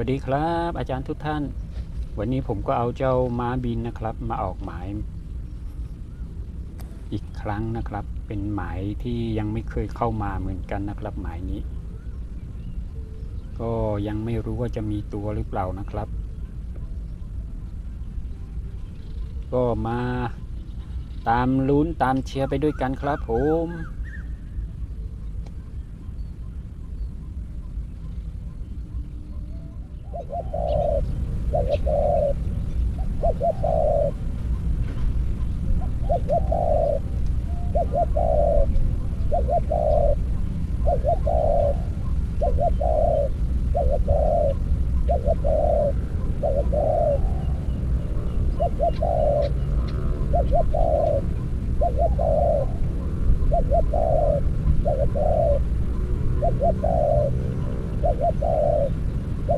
สวัสดีครับ อาจารย์ทุกท่าน วันนี้ผมก็เอาเจ้าม้าบินนะครับ มาออกหมาย อีกครั้งนะครับ เป็นหมายที่ยังไม่เคยเข้ามาเหมือนกันนะครับ หมายนี้ ก็ยังไม่รู้ว่าจะมีตัวหรือเปล่านะครับ ก็มาตามลุ้นตามเชียร์ไปด้วยกันครับผม Thank. ส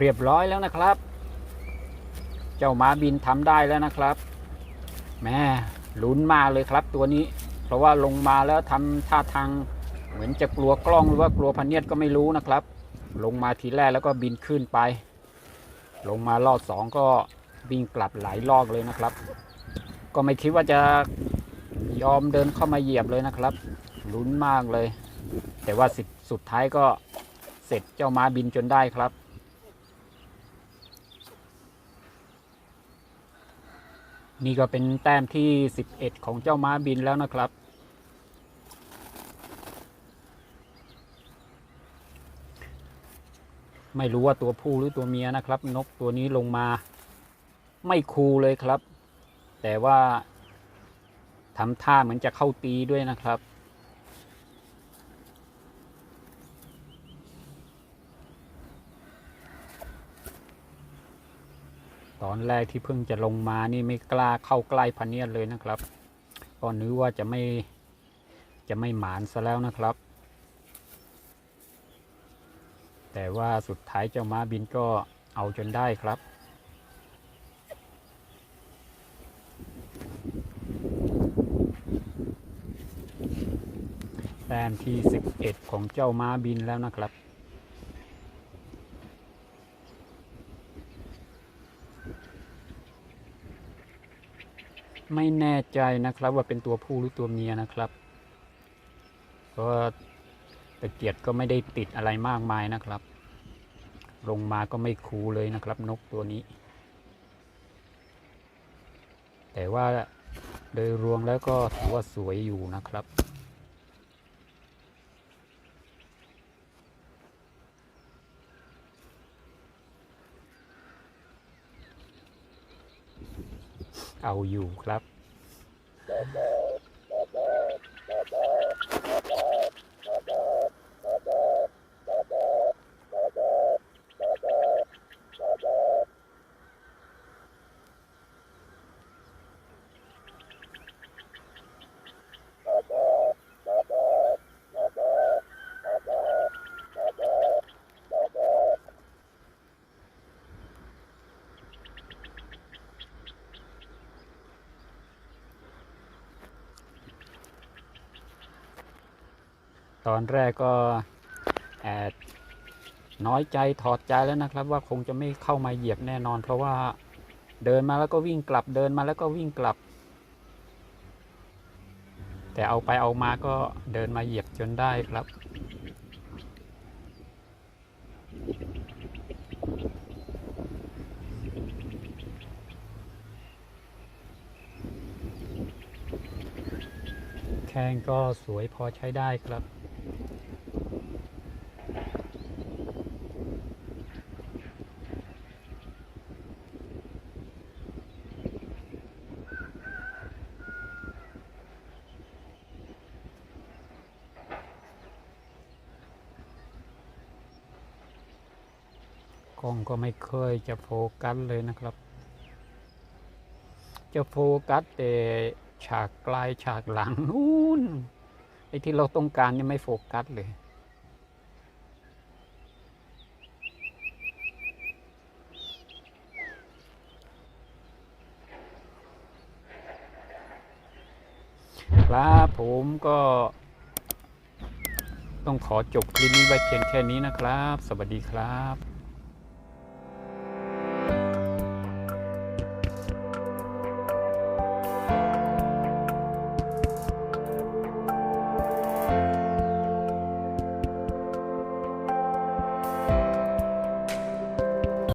เรียบร้อยแล้วนะครับ เจ้าม้าบินทำได้แล้วนะครับแม่ลุ้นมากเลยครับตัวนี้ เพราะว่าลงมาแล้วทำท่าทางเหมือนจะกลัวกล้องหรือว่ากลัวพันเนียดก็ไม่รู้นะครับ ลงมาทีแรกแล้วก็บินขึ้นไป ลงมารอบสองก็บินกลับหลายรอบเลยนะครับ ก็ไม่คิดว่าจะยอมเดินเข้ามาเหยียบเลยนะครับลุ้นมากเลย แต่ว่าสิสุดท้ายก็เสร็จเจ้าม้าบินจนได้ครับ นี่ก็เป็นแต้มที่ 11 ของเจ้าม้าบินแล้วนะครับ ไม่รู้ว่าตัวผู้หรือตัวเมียนะครับ นกตัวนี้ลงมาไม่คูเลยครับ แต่ว่าทำท่าเหมือนจะเข้าตีด้วยนะครับ ตอนแรกที่เพิ่งจะลงมานี่ไม่กล้าเข้าใกล้พันเนียดเลยนะครับก็นึกว่าจะไม่จะไม่หมานซะแล้วนะครับ แต่ว่าสุดท้ายเจ้าม้าบินก็เอาจนได้ครับแต้มที่ 11 ของเจ้าม้าบินแล้วนะครับ ไม่แน่ใจนะครับว่าเป็นตัวผู้หรือตัวเมียนะครับก็ตะเกียบก็ไม่ได้ติดอะไรมากมายนะครับ ลงมาก็ไม่คูเลยนะครับ นกตัวนี้ แต่ว่าโดยรวมแล้วก็ถือว่าสวยอยู่นะครับ เอาอยู่ครับ ตอนแรกก็แอบน้อยใจถอดใจแล้วนะครับ ว่าคงจะไม่เข้ามาเหยียบแน่นอน เพราะว่าเดินมาแล้วก็วิ่งกลับเดินมาแล้วก็วิ่งกลับ แต่เอาไปเอามาก็เดินมาเหยียบจนได้ครับแข้งก็สวยพอใช้ได้ครับ กล้องก็ไม่เคยจะโฟกัสเลยนะครับ จะโฟกัสแต่ฉากไกลฉากหลังนู่นไอ้ที่เราต้องการนี่ไม่โฟกัสเลย ครับผมก็ต้องขอจบคลิปนี้ไว้เพียงแค่นี้นะครับ สวัสดีครับ